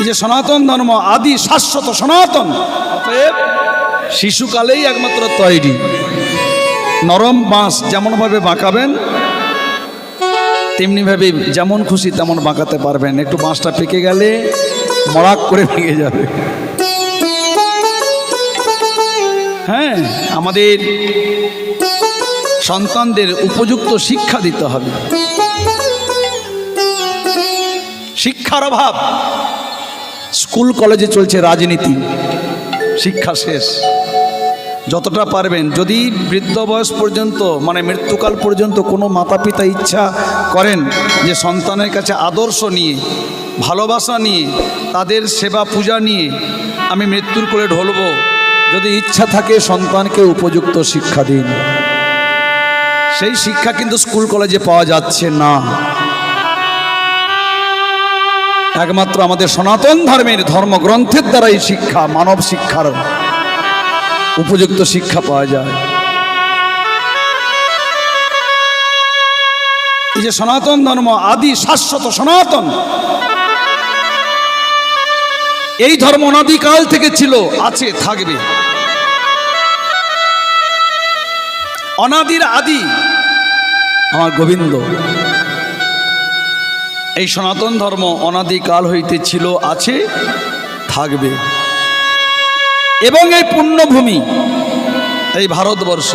এই যে সনাতন ধর্ম, আদি, শাশ্বত সনাতন, অতএব শিশুকালেই একমাত্র তৈরি। নরম বাঁশ যেমনভাবে বাঁকাবেন তেমনিভাবে যেমন খুশি তেমন বাঁকাতে পারবেন। একটু বাঁশটা পেকে গেলে মরাক করে ভেঙে যাবে। হ্যাঁ আমাদের সন্তানদের উপযুক্ত শিক্ষা দিতে হবে। শিক্ষার অভাব। স্কুল কলেজে চলছে রাজনীতি। শিক্ষা শেষ। যতটা পারবেন, যদি বৃদ্ধ বয়স পর্যন্ত মানে মৃত্যুকাল পর্যন্ত কোনো মাতা পিতা ইচ্ছা করেন যে সন্তানের কাছে আদর্শ নিয়ে, ভালোবাসা নিয়ে, তাদের সেবা পূজা নিয়ে আমি মৃত্যুর কোলে ঢলব, যদি ইচ্ছা থাকে সন্তানকে উপযুক্ত শিক্ষা দিন। সেই শিক্ষা কিন্তু স্কুল কলেজে পাওয়া যাচ্ছে না। একমাত্র আমাদের সনাতন ধর্মের ধর্মগ্রন্থের দ্বারাই শিক্ষা, মানব শিক্ষার উপযুক্ত শিক্ষা পাওয়া যায়। এই যে সনাতন ধর্ম, আদি শাশ্বত সনাতন, এই ধর্ম অনাদিকাল থেকে ছিল, আছে, থাকবে। অনাদির আদি, আমার গোবিন্দ। এই সনাতন ধর্ম অনাদিকাল হইতে ছিল আছে থাকবে। এবং এই পুণ্যভূমি এই ভারতবর্ষ